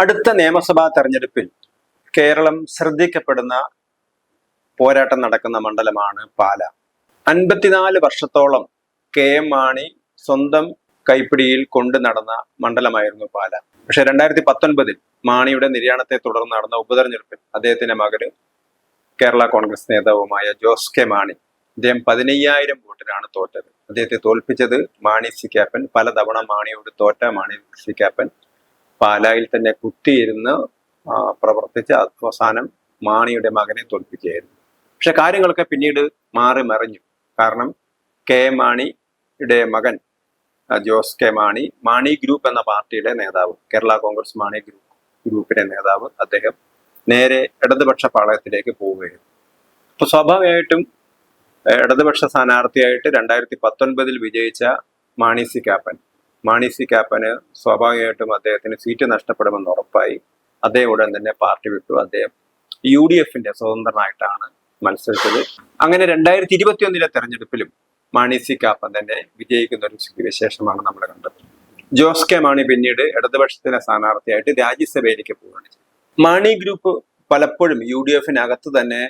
അടുത്ത നിയമസഭാ തെരഞ്ഞെടുപ്പിൽ കേരളം ശ്രദ്ധിക്കപ്പെടുന്ന പോരാട്ടം നടക്കുന്ന മണ്ഡലമാണ് പാല. അൻപത്തിനാല് വർഷത്തോളം കെ എം മാണി സ്വന്തം കൈപ്പിടിയിൽ കൊണ്ടു നടന്ന മണ്ഡലമായിരുന്നു പാല. പക്ഷെ രണ്ടായിരത്തി പത്തൊൻപതിൽ മാണിയുടെ നിര്യാണത്തെ തുടർന്ന് നടന്ന ഉപതെരഞ്ഞെടുപ്പിൽ അദ്ദേഹത്തിന്റെ മകന് കേരള കോൺഗ്രസ് നേതാവുമായ ജോസ് കെ മാണി അദ്ദേഹം പതിനയ്യായിരം വോട്ടിനാണ് തോറ്റത്. അദ്ദേഹത്തെ തോൽപ്പിച്ചത് മാണി സി ക്യാപ്പൻ പലതവണ മാണിയോട് തോറ്റ മാണി സി ക്യാപ്പൻ പാലായിൽ തന്നെ കുത്തിയിരുന്ന് പ്രവർത്തിച്ച് അവസാനം മാണിയുടെ മകനെ തോൽപ്പിക്കുകയായിരുന്നു. പക്ഷെ കാര്യങ്ങളൊക്കെ പിന്നീട് മാറി മറിഞ്ഞു. കാരണം കെ മാണിയുടെ മകൻ ജോസ് കെ മാണി മാണി ഗ്രൂപ്പ് എന്ന പാർട്ടിയുടെ നേതാവ് കേരള കോൺഗ്രസ് മാണി ഗ്രൂപ്പ് ഗ്രൂപ്പിന്റെ നേതാവ് അദ്ദേഹം നേരെ ഇടതുപക്ഷ പാളയത്തിലേക്ക് പോവുകയായിരുന്നു. അപ്പൊ സ്വാഭാവികമായിട്ടും ഇടതുപക്ഷ സ്ഥാനാർത്ഥിയായിട്ട് രണ്ടായിരത്തി പത്തൊൻപതിൽ വിജയിച്ച മാണി സി കാപ്പൻ മാണി സി കാപ്പന് സ്വാഭാവികമായിട്ടും അദ്ദേഹത്തിന് സീറ്റ് നഷ്ടപ്പെടുമെന്ന് ഉറപ്പായി. അദ്ദേഹം ഉടൻ തന്നെ പാർട്ടി വിട്ടു. അദ്ദേഹം യു ഡി എഫിന്റെ സ്വതന്ത്രനായിട്ടാണ് മത്സരിച്ചത്. അങ്ങനെ രണ്ടായിരത്തി ഇരുപത്തി ഒന്നിലെ തെരഞ്ഞെടുപ്പിലും മാണി സി കാപ്പൻ തന്നെ വിജയിക്കുന്ന ഒരു സ്ഥിതിവിശേഷമാണ് നമ്മൾ കണ്ടത്. ജോസ് കെ മാണി പിന്നീട് ഇടതുപക്ഷത്തിന്റെ സ്ഥാനാർത്ഥിയായിട്ട് രാജ്യസഭയിലേക്ക് പോവുകയാണ് മാണി ഗ്രൂപ്പ് പലപ്പോഴും യു ഡി എഫിനകത്ത് തന്നെ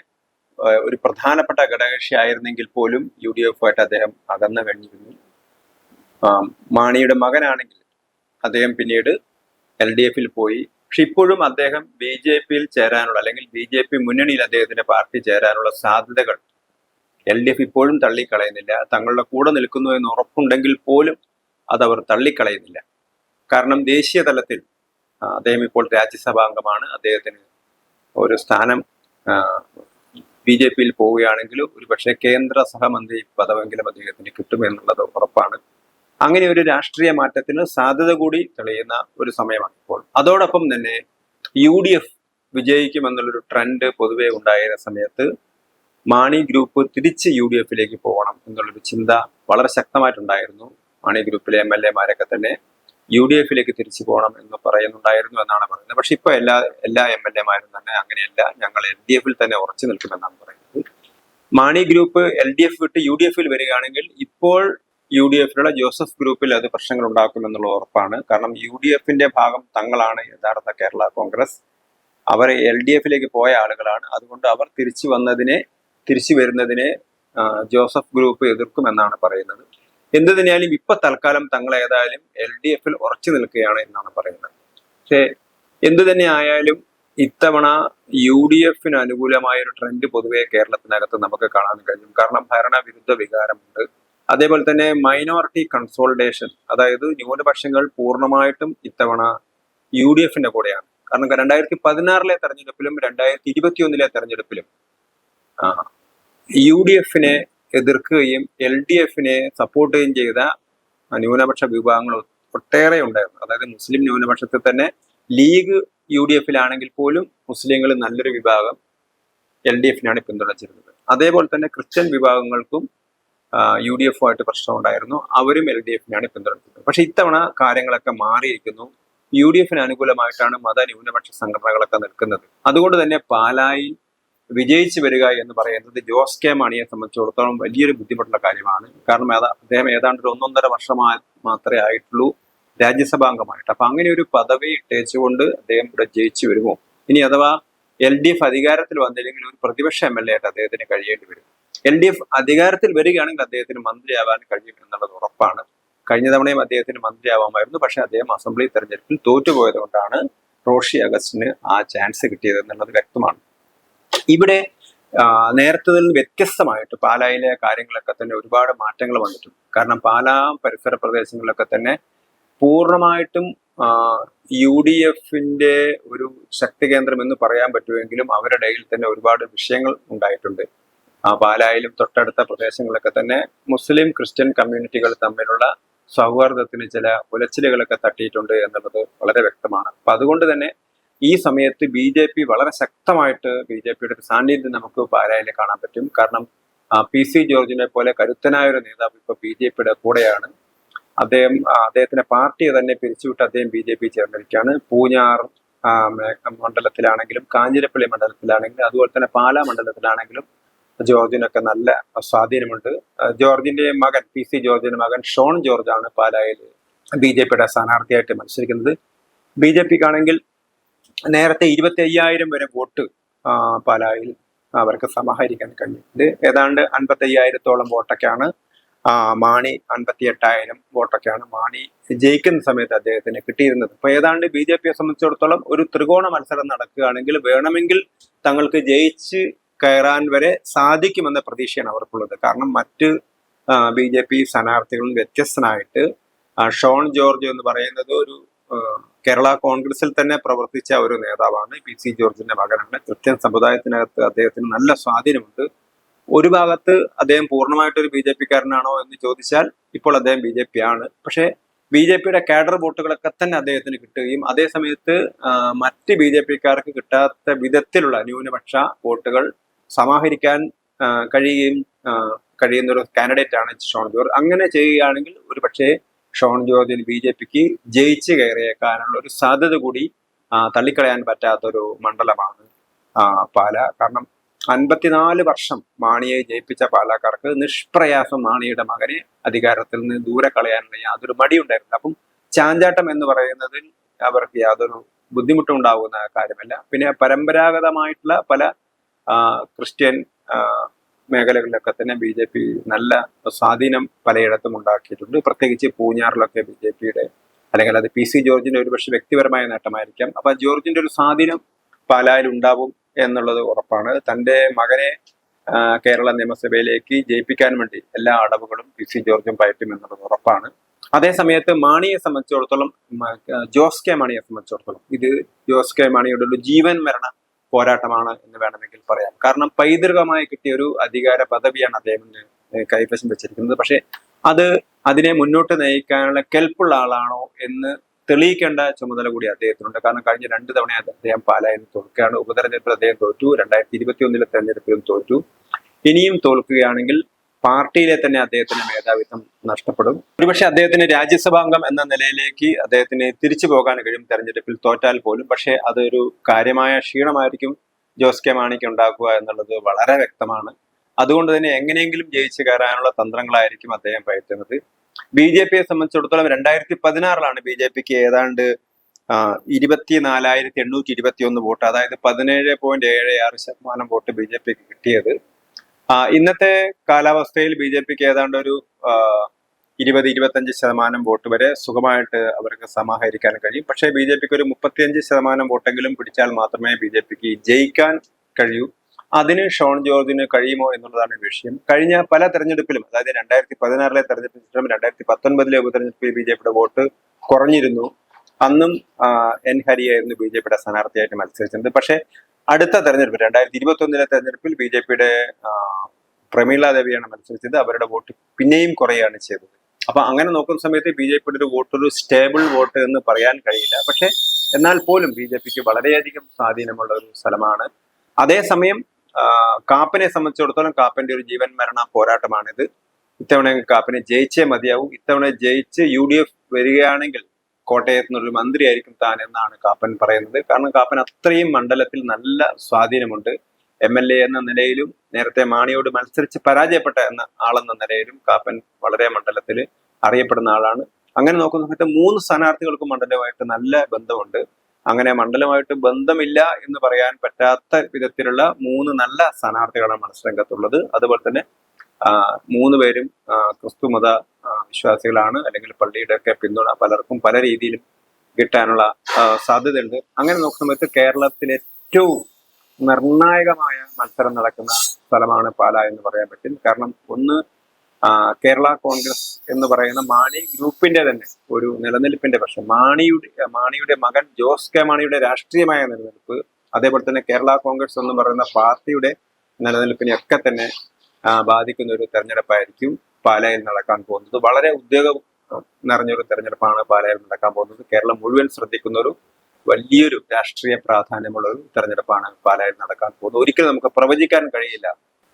ഒരു പ്രധാനപ്പെട്ട ഘടകകക്ഷി ആയിരുന്നെങ്കിൽ പോലും യു ഡി എഫുമായിട്ട് അദ്ദേഹം അകന്നു കഴിഞ്ഞിരുന്നു. മാണിയുടെ മകനാണെങ്കിൽ അദ്ദേഹം പിന്നീട് എൽ ഡി എഫിൽ പോയി. പക്ഷെ ഇപ്പോഴും അദ്ദേഹം ബി ജെ പിയിൽ ചേരാനുള്ള അല്ലെങ്കിൽ ബി ജെ പി മുന്നണിയിൽ അദ്ദേഹത്തിന്റെ പാർട്ടി ചേരാനുള്ള സാധ്യതകൾ എൽ ഡി എഫ് ഇപ്പോഴും തള്ളിക്കളയുന്നില്ല. തങ്ങളുടെ കൂടെ നിൽക്കുന്നു എന്ന് ഉറപ്പുണ്ടെങ്കിൽ പോലും അതവർ തള്ളിക്കളയുന്നില്ല. കാരണം ദേശീയ തലത്തിൽ അദ്ദേഹം ഇപ്പോൾ രാജ്യസഭാ അംഗമാണ് അദ്ദേഹത്തിന് ഒരു സ്ഥാനം ബി ജെ പിയിൽ പോവുകയാണെങ്കിൽ ഒരുപക്ഷെ കേന്ദ്ര സഹമന്ത്രി പദമെങ്കിലും അദ്ദേഹത്തിന് കിട്ടുമെന്നുള്ളത് ഉറപ്പാണ്. അങ്ങനെ ഒരു രാഷ്ട്രീയ മാറ്റത്തിന് സാധ്യത കൂടി തെളിയുന്ന ഒരു സമയമാണ് ഇപ്പോൾ. അതോടൊപ്പം തന്നെ യു ഡി എഫ് വിജയിക്കുമെന്നുള്ളൊരു ട്രെൻഡ് പൊതുവെ ഉണ്ടായിരുന്ന സമയത്ത് മാണി ഗ്രൂപ്പ് തിരിച്ച് യു ഡി എഫിലേക്ക് പോകണം എന്നുള്ളൊരു ചിന്ത വളരെ ശക്തമായിട്ടുണ്ടായിരുന്നു. മാണി ഗ്രൂപ്പിലെ എം എൽ എമാരൊക്കെ തന്നെ യു ഡി എഫിലേക്ക് തിരിച്ചു പോകണം എന്ന് പറയുന്നുണ്ടായിരുന്നു എന്നാണ് പറയുന്നത്. പക്ഷെ ഇപ്പൊ എല്ലാ എല്ലാ എം എൽ എമാരും തന്നെ അങ്ങനെയല്ല. ഞങ്ങൾ എൽ ഡി എഫിൽ തന്നെ ഉറച്ചു നിൽക്കുമെന്നാണ് പറയുന്നത്. Mani group L D F വിട്ട് യു ഡി എഫിൽ വരികയാണെങ്കിൽ ഇപ്പോൾ യു ഡി എഫിലുള്ള ജോസഫ് ഗ്രൂപ്പിൽ അത് പ്രശ്നങ്ങൾ ഉണ്ടാക്കുമെന്നുള്ള ഉറപ്പാണ്. കാരണം യു ഡി എഫിന്റെ ഭാഗം തങ്ങളാണ് യഥാർത്ഥ കേരള കോൺഗ്രസ്. അവരെ എൽ ഡി എഫിലേക്ക് പോയ ആളുകളാണ്. അതുകൊണ്ട് അവർ തിരിച്ചു വന്നതിനെ തിരിച്ചു വരുന്നതിനെ ജോസഫ് ഗ്രൂപ്പ് എതിർക്കുമെന്നാണ് പറയുന്നത്. എന്ത് ഇപ്പൊ തൽക്കാലം തങ്ങൾ ഏതായാലും എൽ ഡി എഫിൽ ഉറച്ചു നിൽക്കുകയാണ് എന്നാണ് പറയുന്നത്. പക്ഷേ എന്തു തന്നെ ആയാലും ഇത്തവണ യു ഡി എഫിന് അനുകൂലമായ ഒരു ട്രെൻഡ് പൊതുവെ കേരളത്തിനകത്ത് നമുക്ക് കാണാൻ കഴിയും കാരണം ഭരണവിരുദ്ധ വികാരമുണ്ട്. അതേപോലെ തന്നെ മൈനോറിറ്റി കൺസോൾട്ടേഷൻ അതായത് ന്യൂനപക്ഷങ്ങൾ പൂർണമായിട്ടും ഇത്തവണ യു ഡി എഫിന്റെ കൂടെയാണ്. കാരണം രണ്ടായിരത്തി പതിനാറിലെ തെരഞ്ഞെടുപ്പിലും രണ്ടായിരത്തി ഇരുപത്തിയൊന്നിലെ തെരഞ്ഞെടുപ്പിലും യു ഡി എഫിനെ എതിർക്കുകയും എൽ ഡി എഫിനെ സപ്പോർട്ട് ചെയ്യുകയും ചെയ്ത ന്യൂനപക്ഷ വിഭാഗങ്ങൾ ഒട്ടേറെ ഉണ്ടായിരുന്നു. അതായത് മുസ്ലിം ന്യൂനപക്ഷത്തിൽ തന്നെ ലീഗ് യു ഡി എഫിലാണെങ്കിൽ പോലും മുസ്ലിങ്ങൾ നല്ലൊരു വിഭാഗം എൽ ഡി എഫിനാണ് പിന്തുണച്ചിരുന്നത്. അതേപോലെ തന്നെ ക്രിസ്ത്യൻ വിഭാഗങ്ങൾക്കും യു ഡി എഫുമായിട്ട് പ്രശ്നമുണ്ടായിരുന്നു അവരും എൽ ഡി എഫിനാണ് പിന്തുണക്കുന്നത്. പക്ഷെ ഇത്തവണ കാര്യങ്ങളൊക്കെ മാറിയിരിക്കുന്നു. യു ഡി എഫിന് അനുകൂലമായിട്ടാണ് മത ന്യൂനപക്ഷ സംഘടനകളൊക്കെ നിൽക്കുന്നത്. അതുകൊണ്ട് തന്നെ പാലായിൽ വിജയിച്ചു വരിക എന്ന് പറയുന്നത് ജോസ് കെ മാണിയെ സംബന്ധിച്ചിടത്തോളം വലിയൊരു ബുദ്ധിമുട്ടുള്ള കാര്യമാണ്. കാരണം അദ്ദേഹം ഏതാണ്ട് ഒരു ഒന്നൊന്നര വർഷമായി മാത്രമേ ആയിട്ടുള്ളൂ രാജ്യസഭാംഗമായിട്ട്. അപ്പൊ അങ്ങനെ ഒരു പദവി ഇട്ടേച്ചുകൊണ്ട് അദ്ദേഹം ഇവിടെ ജയിച്ചു വരുമോ? ഇനി അഥവാ എൽ ഡി എഫ് അധികാരത്തിൽ വന്നില്ലെങ്കിൽ ഒരു പ്രതിപക്ഷ എം എൽ എ ആയിട്ട് അദ്ദേഹത്തിന് കഴിയേണ്ടി വരും. എൽ ഡി എഫ് അധികാരത്തിൽ വരികയാണെങ്കിൽ അദ്ദേഹത്തിന് മന്ത്രിയാവാൻ കഴിയും എന്നുള്ളത് ഉറപ്പാണ്. കഴിഞ്ഞ തവണയും അദ്ദേഹത്തിന് മന്ത്രിയാവാമായിരുന്നു. പക്ഷെ അദ്ദേഹം അസംബ്ലി തെരഞ്ഞെടുപ്പിൽ തോറ്റുപോയത് കൊണ്ടാണ് റോഷി അഗസ്റ്റിന് ആ ചാൻസ് കിട്ടിയത് എന്നുള്ളത് വ്യക്തമാണ്. ഇവിടെ നേരത്തെ നിന്ന് വ്യത്യസ്തമായിട്ട് പാലായിലെ കാര്യങ്ങളൊക്കെ തന്നെ ഒരുപാട് മാറ്റങ്ങൾ വന്നിട്ടുണ്ട്. കാരണം പാലാ പരിസര പ്രദേശങ്ങളിലൊക്കെ തന്നെ പൂർണമായിട്ടും യു ഡി എഫിന്റെ ഒരു ശക്തി കേന്ദ്രം എന്ന് പറയാൻ പറ്റുമെങ്കിലും അവരുടെ ഇടയിൽ തന്നെ ഒരുപാട് വിഷയങ്ങൾ ഉണ്ടായിട്ടുണ്ട്. പാലായിലും തൊട്ടടുത്ത പ്രദേശങ്ങളൊക്കെ തന്നെ മുസ്ലിം ക്രിസ്ത്യൻ കമ്മ്യൂണിറ്റികൾ തമ്മിലുള്ള സൗഹാർദ്ദത്തിന് ചില ഉലച്ചിലുകളൊക്കെ തട്ടിയിട്ടുണ്ട് എന്നുള്ളത് വളരെ വ്യക്തമാണ്. അപ്പൊ അതുകൊണ്ട് തന്നെ ഈ സമയത്ത് ബി ജെ പി വളരെ ശക്തമായിട്ട് ബി ജെ പിയുടെ ഒരു സാന്നിധ്യം നമുക്ക് പാലായിൽ കാണാൻ പറ്റും. കാരണം പി സി ജോർജിനെ പോലെ കരുത്തനായ ഒരു നേതാവ് ഇപ്പൊ ബി ജെ പിയുടെ കൂടെയാണ്. അദ്ദേഹം അദ്ദേഹത്തിന്റെ പാർട്ടിയെ തന്നെ പിരിച്ചുവിട്ട് അദ്ദേഹം ബി ജെ പി ചേർന്നിരിക്കുകയാണ്. പൂഞ്ഞാർ മണ്ഡലത്തിലാണെങ്കിലും കാഞ്ഞിരപ്പള്ളി മണ്ഡലത്തിലാണെങ്കിലും അതുപോലെ തന്നെ പാലാ മണ്ഡലത്തിലാണെങ്കിലും ജോർജിനൊക്കെ നല്ല സ്വാധീനമുണ്ട്. ജോർജിന്റെ മകൻ പി സി ജോർജിന്റെ മകൻ ഷോൺ ജോർജ് ആണ് പാലായിൽ ബി ജെ പിയുടെ സ്ഥാനാർത്ഥിയായിട്ട് മത്സരിക്കുന്നത്. ബി ജെ പിക്ക് ആണെങ്കിൽ നേരത്തെ ഇരുപത്തി അയ്യായിരം വരെ വോട്ട് പാലായിൽ അവർക്ക് സമാഹരിക്കാൻ കഴിഞ്ഞിട്ടുണ്ട്. ഏതാണ്ട് അൻപത്തി അയ്യായിരത്തോളം വോട്ടൊക്കെയാണ് മാണി അൻപത്തി എട്ടായിരം വോട്ടൊക്കെയാണ് മാണി ജയിക്കുന്ന സമയത്ത് അദ്ദേഹത്തിന് കിട്ടിയിരുന്നത്. അപ്പൊ ഏതാണ്ട് ബി ജെ പിയെ സംബന്ധിച്ചിടത്തോളം ഒരു ത്രികോണ മത്സരം നടക്കുകയാണെങ്കിൽ വേണമെങ്കിൽ തങ്ങൾക്ക് ജയിച്ച് കയറാൻ വരെ സാധിക്കുമെന്ന പ്രതീക്ഷയാണ് അവർക്കുള്ളത്. കാരണം മറ്റ് ബി ജെ പി സ്ഥാനാർത്ഥികളും വ്യത്യസ്തനായിട്ട് ഷോൺ ജോർജ് എന്ന് പറയുന്നത് ഒരു കേരള കോൺഗ്രസിൽ തന്നെ പ്രവർത്തിച്ച ഒരു നേതാവാണ്. പി സി ജോർജിന്റെ മകനാണ്. ക്രിസ്ത്യൻ സമുദായത്തിനകത്ത് അദ്ദേഹത്തിന് നല്ല സ്വാധീനമുണ്ട്. ഒരു ഭാഗത്ത് അദ്ദേഹം പൂർണമായിട്ട് ഒരു ബി ജെ പിക്കാരനാണോ എന്ന് ചോദിച്ചാൽ ഇപ്പോൾ അദ്ദേഹം ബി ജെ പി ആണ്. പക്ഷേ ബി ജെ പിയുടെ കാഡർ വോട്ടുകളൊക്കെ തന്നെ അദ്ദേഹത്തിന് കിട്ടുകയും അതേ സമയത്ത് മറ്റ് ബി ജെ പിക്കാർക്ക് കിട്ടാത്ത വിധത്തിലുള്ള ന്യൂനപക്ഷ വോട്ടുകൾ സമാഹരിക്കാൻ കഴിയുകയും കഴിയുന്ന ഒരു കാൻഡിഡേറ്റ് ആണ് ഷോൺ ജോർജ്. അങ്ങനെ ചെയ്യുകയാണെങ്കിൽ ഒരു പക്ഷേ ഷോൺ ജോർജിൽ ബി ജെ പിക്ക് ജയിച്ച് കയറിയേക്കാനുള്ള ഒരു സാധ്യത കൂടി തള്ളിക്കളയാൻ പറ്റാത്തൊരു മണ്ഡലമാണ് പാല. കാരണം അൻപത്തിനാല് വർഷം മാണിയെ ജയിപ്പിച്ച പാലക്കാർക്ക് നിഷ്പ്രയാസം മാണിയുടെ മകനെ അധികാരത്തിൽ നിന്ന് ദൂരെ കളയാനുള്ള യാതൊരു മടിയുണ്ടായിരുന്നില്ല അപ്പം ചാഞ്ചാട്ടം എന്ന് പറയുന്നതിൽ അവർക്ക് യാതൊരു ബുദ്ധിമുട്ടും ഉണ്ടാകുന്ന കാര്യമല്ല. പിന്നെ പരമ്പരാഗതമായിട്ടുള്ള പല ക്രിസ്ത്യൻ മേഖലകളിലൊക്കെ തന്നെ ബി ജെ പി നല്ല സ്വാധീനം പലയിടത്തും ഉണ്ടാക്കിയിട്ടുണ്ട്. പ്രത്യേകിച്ച് പൂഞ്ഞാറിലൊക്കെ ബി ജെ പിയുടെ അല്ലെങ്കിൽ അത് പി സി ജോർജിന്റെ ഒരു പക്ഷേ വ്യക്തിപരമായ നേട്ടമായിരിക്കാം. അപ്പൊ ജോർജിന്റെ ഒരു സ്വാധീനം പാലായിൽ ഉണ്ടാവും എന്നുള്ളത് ഉറപ്പാണ്. തന്റെ മകനെ കേരള നിയമസഭയിലേക്ക് ജയിപ്പിക്കാൻ വേണ്ടി എല്ലാ അടവുകളും പി സി ജോർജും പയറ്റും എന്നുള്ളത് ഉറപ്പാണ്. അതേസമയത്ത് മാണിയെ സംബന്ധിച്ചിടത്തോളം ജോസ് കെ മാണിയെ സംബന്ധിച്ചിടത്തോളം ഇത് ജോസ് കെ മാണിയുടെ ഒരു ജീവൻ മരണ പോരാട്ടമാണ് എന്ന് വേണമെങ്കിൽ പറയാം. കാരണം പൈതൃകമായി കിട്ടിയ ഒരു അധികാര പദവിയാണ് അദ്ദേഹം കൈവശം വെച്ചിരിക്കുന്നത്. പക്ഷെ അത് അതിനെ മുന്നോട്ട് നയിക്കാനുള്ള കെൽപ്പുള്ള ആളാണോ എന്ന് തെളിയിക്കേണ്ട ചുമതല കൂടി അദ്ദേഹത്തിനുണ്ട്. കാരണം കഴിഞ്ഞ രണ്ട് തവണ അദ്ദേഹം പാലായിൽ തോൽക്കുകയാണ്. ഉപതെരഞ്ഞെടുപ്പിൽ അദ്ദേഹം തോറ്റു. രണ്ടായിരത്തി ഇരുപത്തി ഒന്നിലെ തെരഞ്ഞെടുപ്പിലും തോറ്റു. ഇനിയും തോൽക്കുകയാണെങ്കിൽ പാർട്ടിയിലെ തന്നെ അദ്ദേഹത്തിന്റെ മേധാവിത്വം നഷ്ടപ്പെടും. ഒരുപക്ഷെ അദ്ദേഹത്തിന് രാജ്യസഭാംഗം എന്ന നിലയിലേക്ക് അദ്ദേഹത്തിന് തിരിച്ചു പോകാൻ കഴിയും തെരഞ്ഞെടുപ്പിൽ തോറ്റാൽ പോലും. പക്ഷേ അതൊരു കാര്യമായ ക്ഷീണമായിരിക്കും ജോസ് കെ മാണിക്ക് ഉണ്ടാക്കുക എന്നുള്ളത് വളരെ വ്യക്തമാണ്. അതുകൊണ്ട് തന്നെ എങ്ങനെയെങ്കിലും ജയിച്ചു കയറാനുള്ള തന്ത്രങ്ങളായിരിക്കും അദ്ദേഹം പയറ്റുന്നത്. ബി ജെ പിയെ സംബന്ധിച്ചിടത്തോളം രണ്ടായിരത്തി പതിനാറിലാണ് ബി ജെ പിക്ക് ഏതാണ്ട് ഇരുപത്തി നാലായിരത്തി എണ്ണൂറ്റി ഇരുപത്തി ഒന്ന് വോട്ട് അതായത് പതിനേഴ് പോയിന്റ് ഏഴ് ആറ് ശതമാനം വോട്ട് ബി ജെ പിക്ക് കിട്ടിയത്. ഇന്നത്തെ കാലാവസ്ഥയിൽ ബി ജെ പിക്ക് ഏതാണ്ട് ഒരു ഇരുപത് ഇരുപത്തഞ്ച് ശതമാനം വോട്ട് വരെ സുഖമായിട്ട് അവർക്ക് സമാഹരിക്കാൻ കഴിയും. പക്ഷേ ബി ജെ പിക്ക് ഒരു മുപ്പത്തിയഞ്ച് ശതമാനം വോട്ടെങ്കിലും പിടിച്ചാൽ മാത്രമേ ബി ജെ പിക്ക് ജയിക്കാൻ കഴിയൂ. അതിന് ഷോൺ ജോർജിന് കഴിയുമോ എന്നുള്ളതാണ് വിഷയം. കഴിഞ്ഞ പല തെരഞ്ഞെടുപ്പിലും അതായത് രണ്ടായിരത്തി പതിനാറിലെ തെരഞ്ഞെടുപ്പിന് ശേഷം രണ്ടായിരത്തി പത്തൊൻപതിലെ ഉപതെരഞ്ഞെടുപ്പിൽ ബി ജെ പിയുടെ വോട്ട് കുറഞ്ഞിരുന്നു. അന്നും എൻ ഹരിയായിരുന്നു ബി ജെ പിയുടെ സ്ഥാനാർത്ഥിയായിട്ട് മത്സരിച്ചത് പക്ഷേ അടുത്ത തെരഞ്ഞെടുപ്പ് രണ്ടായിരത്തി ഇരുപത്തി ഒന്നിലെ തെരഞ്ഞെടുപ്പിൽ ബി ജെ പിയുടെ പ്രമീള ദേവിയാണ് മത്സരിച്ചത്. അവരുടെ വോട്ട് പിന്നെയും കുറയാണ് ചെയ്തത്. അപ്പൊ അങ്ങനെ നോക്കുന്ന സമയത്ത് ബി ജെ പിയുടെ ഒരു വോട്ട് ഒരു സ്റ്റേബിൾ വോട്ട് എന്ന് പറയാൻ കഴിയില്ല. പക്ഷെ എന്നാൽ പോലും ബി ജെ പിക്ക് വളരെയധികം സ്വാധീനമുള്ള ഒരു സ്ഥലമാണ്. അതേസമയം കാപ്പിനെ സംബന്ധിച്ചിടത്തോളം കാപ്പന്റെ ഒരു ജീവൻ മരണ പോരാട്ടമാണിത്. ഇത്തവണ കാപ്പനെ ജയിച്ചേ മതിയാവും. ഇത്തവണ ജയിച്ച് യു ഡി എഫ് വരികയാണെങ്കിൽ കോട്ടയത്ത് നിന്നൊരു മന്ത്രിയായിരിക്കും താൻ എന്നാണ് കാപ്പൻ പറയുന്നത്. കാരണം കാപ്പൻ അത്രയും മണ്ഡലത്തിൽ നല്ല സ്വാധീനമുണ്ട്. എം എൽ എ എന്ന നിലയിലും നേരത്തെ മാണിയോട് മത്സരിച്ച് പരാജയപ്പെട്ട എന്ന ആളെന്ന നിലയിലും കാപ്പൻ വളരെ മണ്ഡലത്തിൽ അറിയപ്പെടുന്ന ആളാണ്. അങ്ങനെ നോക്കുന്ന സമയത്ത് മൂന്ന് സ്ഥാനാർത്ഥികൾക്കും മണ്ഡലമായിട്ട് നല്ല ബന്ധമുണ്ട്. അങ്ങനെ മണ്ഡലമായിട്ട് ബന്ധമില്ല എന്ന് പറയാൻ പറ്റാത്ത വിധത്തിലുള്ള മൂന്ന് നല്ല സ്ഥാനാർത്ഥികളാണ് മത്സരരംഗത്തുള്ളത്. അതുപോലെ തന്നെ മൂന്ന് പേരും ക്രിസ്തു ക്രിസ്തുമത വിശ്വാസികളാണ്. അല്ലെങ്കിൽ പള്ളിയുടെ ഒക്കെ പിന്തുണ പലർക്കും പല രീതിയിലും കിട്ടാനുള്ള സാധ്യതയുണ്ട്. അങ്ങനെ നോക്കുന്ന സമയത്ത് കേരളത്തിലെ ഏറ്റവും നിർണായകമായ മത്സരം നടക്കുന്ന സ്ഥലമാണ് പാല എന്ന് പറയാൻ പറ്റും. കാരണം ഒന്ന് കേരള കോൺഗ്രസ് എന്ന് പറയുന്ന മാണി ഗ്രൂപ്പിന്റെ തന്നെ ഒരു നിലനിൽപ്പിന്റെ പക്ഷം. മാണിയുടെ മാണിയുടെ മകൻ ജോസ് കെ മാണിയുടെ രാഷ്ട്രീയമായ നിലനിൽപ്പ് അതേപോലെ തന്നെ കേരള കോൺഗ്രസ് എന്ന് പറയുന്ന പാർട്ടിയുടെ നിലനിൽപ്പിനെ ഒക്കെ തന്നെ ബാധിക്കുന്ന ഒരു തെരഞ്ഞെടുപ്പായിരിക്കും പാലയിൽ നടക്കാൻ പോകുന്നത്. വളരെ ഉദ്യോഗം നിറഞ്ഞൊരു തെരഞ്ഞെടുപ്പാണ് പാലയിൽ നടക്കാൻ പോകുന്നത്. കേരളം മുഴുവൻ ശ്രദ്ധിക്കുന്ന ഒരു വലിയൊരു രാഷ്ട്രീയ പ്രാധാന്യമുള്ള ഒരു തെരഞ്ഞെടുപ്പാണ് പാലായിൽ നടക്കാൻ പോകുന്നത്. ഒരിക്കലും നമുക്ക് പ്രവചിക്കാൻ കഴിയില്ല.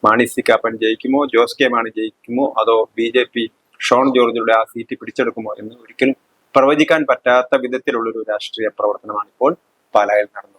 മാണി സി കാപ്പൻ ജയിക്കുമോ? ജോസ് കെ മാണി ജയിക്കുമോ? അതോ ബി ജെ പി ഷോൺ ജോർജിയുടെ ആ സീറ്റ് പിടിച്ചെടുക്കുമോ എന്ന് ഒരിക്കലും പ്രവചിക്കാൻ പറ്റാത്ത വിധത്തിലുള്ളൊരു രാഷ്ട്രീയ പ്രവർത്തനമാണ് ഇപ്പോൾ പാലായിൽ നടന്നത്.